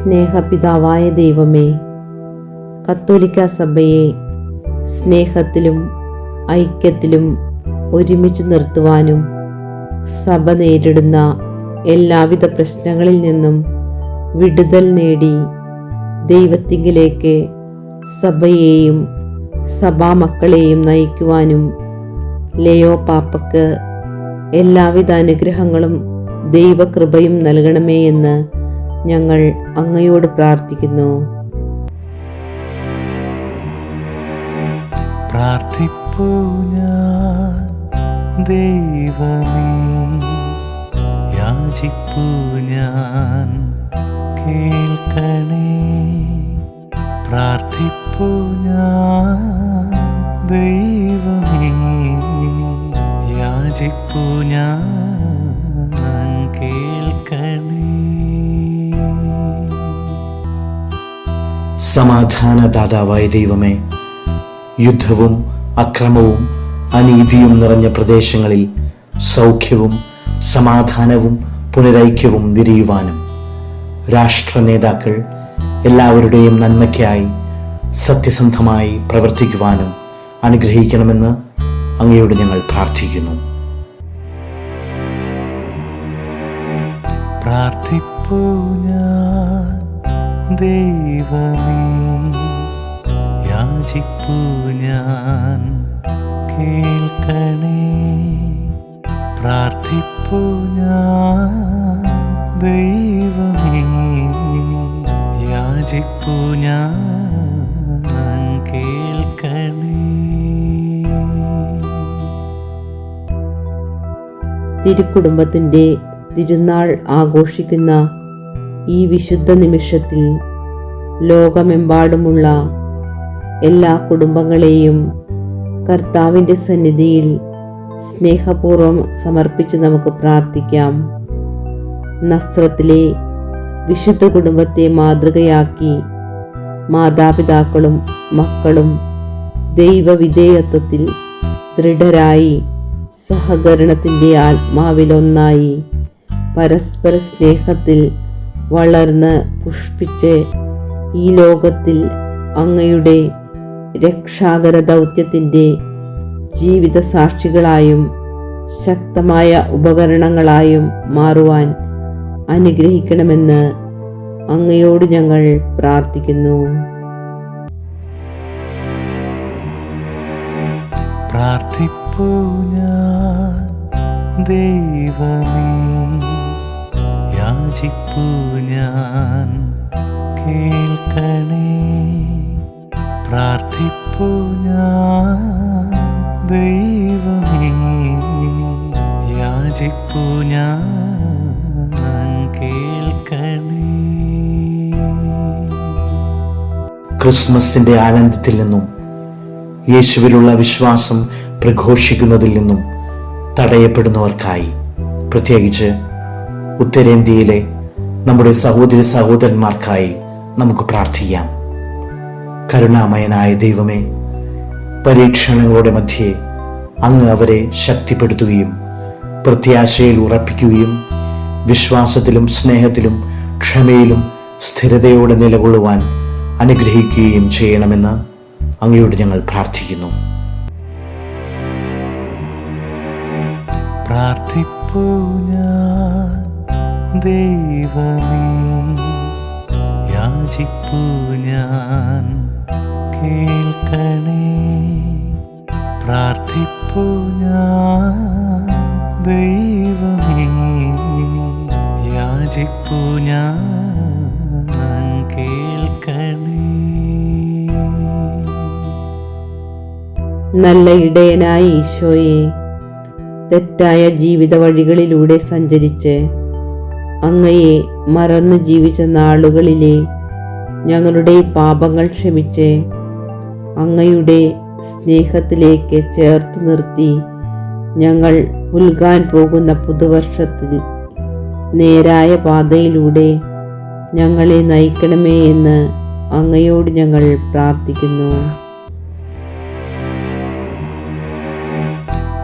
സ്നേഹപിതാവായ ദൈവമേ കത്തോലിക്ക സഭയെ സ്നേഹത്തിലും ഐക്യത്തിലും ഒരുമിച്ച് നിർത്തുവാനും സഭ നേരിടുന്ന എല്ലാവിധ പ്രശ്നങ്ങളിൽ നിന്നും വിടുതൽ നേടി ദൈവത്തിങ്കിലേക്ക് സഭയെയും സഭാമക്കളെയും നയിക്കുവാനും ലയോ പാപ്പക്ക് എല്ലാവിധ അനുഗ്രഹങ്ങളും ദൈവകൃപയും നൽകണമേ എന്ന് ഞങ്ങൾ അങ്ങയോട് പ്രാർത്ഥിക്കുന്നു. പ്രാർത്ഥിപ്പൂ ഞാൻ കേൾക്കണേ. സമാധാനദാതാവായ ദൈവമേ യുദ്ധവും അക്രമവും അനീതിയും നിറഞ്ഞ പ്രദേശങ്ങളിൽ സൗഖ്യവും സമാധാനവും പുനരൈക്യവും വിരിയുവാനും രാഷ്ട്ര നേതാക്കൾ എല്ലാവരുടെയും നന്മയ്ക്കായി സത്യസന്ധമായി പ്രവർത്തിക്കുവാനും അനുഗ്രഹിക്കണമെന്ന് അങ്ങയോട് ഞങ്ങൾ പ്രാർത്ഥിക്കുന്നു. പ്രാർത്ഥിപ്പൂ ഞാൻ. ദൈവമേ യാചിപ്പു ഞാൻ കേൾക്കണേ. പ്രാർത്ഥിപ്പു ഞാൻ ദൈവമേ യാചിപ്പു ഞാൻ കേൾക്കണേ. തിരുക്കുടുംബത്തിന്റെ തിരുനാൾ ആഘോഷിക്കുന്ന ഈ വിശുദ്ധ നിമിഷത്തിൽ ലോകമെമ്പാടുമുള്ള എല്ലാ കുടുംബങ്ങളെയും കർത്താവിന്റെ സന്നിധിയിൽ സ്നേഹപൂർവം സമർപ്പിച്ച് നമുക്ക് പ്രാർത്ഥിക്കാം. നസ്രത്തിലെ വിശുദ്ധ കുടുംബത്തെ മാതൃകയാക്കി മാതാപിതാക്കളും മക്കളും ദൈവവിധേയത്വത്തിൽ ദൃഢരായി സഹകരണത്തിന്റെ ആത്മാവിലൊന്നായി പരസ്പര സ്നേഹത്തിൽ വളർന്ന് പുഷ്പിച്ച് ഈ ലോകത്തിൽ അങ്ങയുടെ രക്ഷാകര ദൗത്യത്തിന്റെ ജീവിത സാക്ഷികളായും ശക്തമായ ഉപകരണങ്ങളായും മാറുവാൻ അനുഗ്രഹിക്കണമെന്ന് അങ്ങയോട് ഞങ്ങൾ പ്രാർത്ഥിക്കുന്നു. ഞാൻ ദൈവമേ യാചിപ്പൂ ഞാൻ കേൾക്കണേ. പ്രാർത്ഥിപ്പു ഞാൻ ദൈവമേ. യാചിപ്പു ഞാൻ കേൾക്കണേ. ക്രിസ്മസിന്റെ ആനന്ദത്തിൽ നിന്നും യേശുവിലുള്ള വിശ്വാസം പ്രഘോഷിക്കുന്നതിൽ നിന്നും തടയപ്പെടുന്നവർക്കായി പ്രത്യേകിച്ച് ഉത്തരേന്ത്യയിലെ നമ്മുടെ സഹോദരി സഹോദരന്മാർക്കായി നമുക്ക് പ്രാർത്ഥിക്കാം. കരുണാമയനായ ദൈവമേ പരീക്ഷണങ്ങളുടെ മധ്യേ അങ്ങ് അവരെ ശക്തിപ്പെടുത്തുകയും പ്രത്യാശയിൽ ഉറപ്പിക്കുകയും വിശ്വാസത്തിലും സ്നേഹത്തിലും ക്ഷമയിലും സ്ഥിരതയോടെ നിലകൊള്ളുവാൻ അനുഗ്രഹിക്കുകയും ചെയ്യണമെന്ന് അങ്ങയോട് ഞങ്ങൾ പ്രാർത്ഥിക്കുന്നു. ഞാൻ ദൈവമേ. യാചിപ്പൂ ഞാൻ. കേൾക്കണേ പ്രാർത്ഥിപ്പൂ ഞാൻ. ദൈവമേ യാചിപ്പൂ ഞാൻ. നല്ല ഇടയനായ ഈശോയെ തെറ്റായ ജീവിത വഴികളിലൂടെ സഞ്ചരിച്ച് അങ്ങയെ മറന്നു ജീവിച്ച നാളുകളിലെ ഞങ്ങളുടെ പാപങ്ങൾ ക്ഷമിച്ച് അങ്ങയുടെ സ്നേഹത്തിലേക്ക് ചേർത്ത് നിർത്തി ഞങ്ങൾ ഉൽകാൻ പോകുന്ന പുതുവർഷത്തിൽ നേരായ പാതയിലൂടെ ഞങ്ങളെ നയിക്കണമേ എന്ന് അങ്ങയോട് ഞങ്ങൾ പ്രാർത്ഥിക്കുന്നു.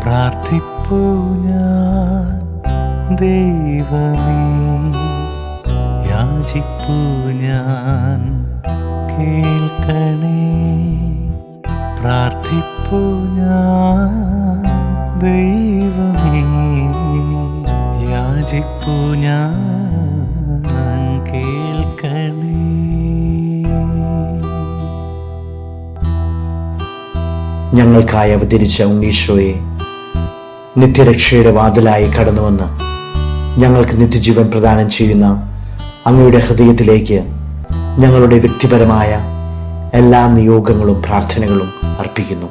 പ്രാർത്ഥിപ്പൂ ഞാൻ ദൈവമേ. യാചിപ്പൂ ഞാൻ. കേൾക്കണേ പ്രാർത്ഥിപ്പു ഞാൻ. ദൈവമേ യാചിപ്പു ഞാൻ. ഞങ്ങൾക്കായി അവതരിച്ച ഉണ്ണീശോയെ നിത്യരക്ഷയുടെ വാതിലായി കടന്നുവന്ന് ഞങ്ങൾക്ക് നിത്യജീവൻ പ്രദാനം ചെയ്യുന്ന അങ്ങയുടെ ഹൃദയത്തിലേക്ക് ഞങ്ങളുടെ വ്യക്തിപരമായ എല്ലാ നിയോഗങ്ങളും പ്രാർത്ഥനകളും അർപ്പിക്കുന്നു.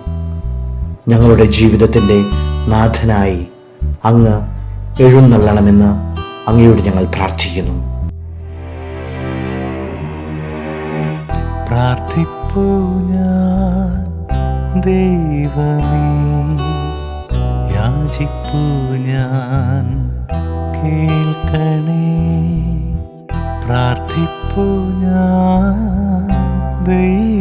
ഞങ്ങളുടെ ജീവിതത്തിന്റെ നാഥനായി അങ്ങ് എഴുന്നള്ളണമെന്ന് അങ്ങയോട് ഞങ്ങൾ പ്രാർത്ഥിക്കുന്നു. പ്രാർത്ഥിപ്പു ഞാൻ കേൾക്കണേ. പ്രാർത്ഥിപ്പു ഞാൻ ദൈവമേ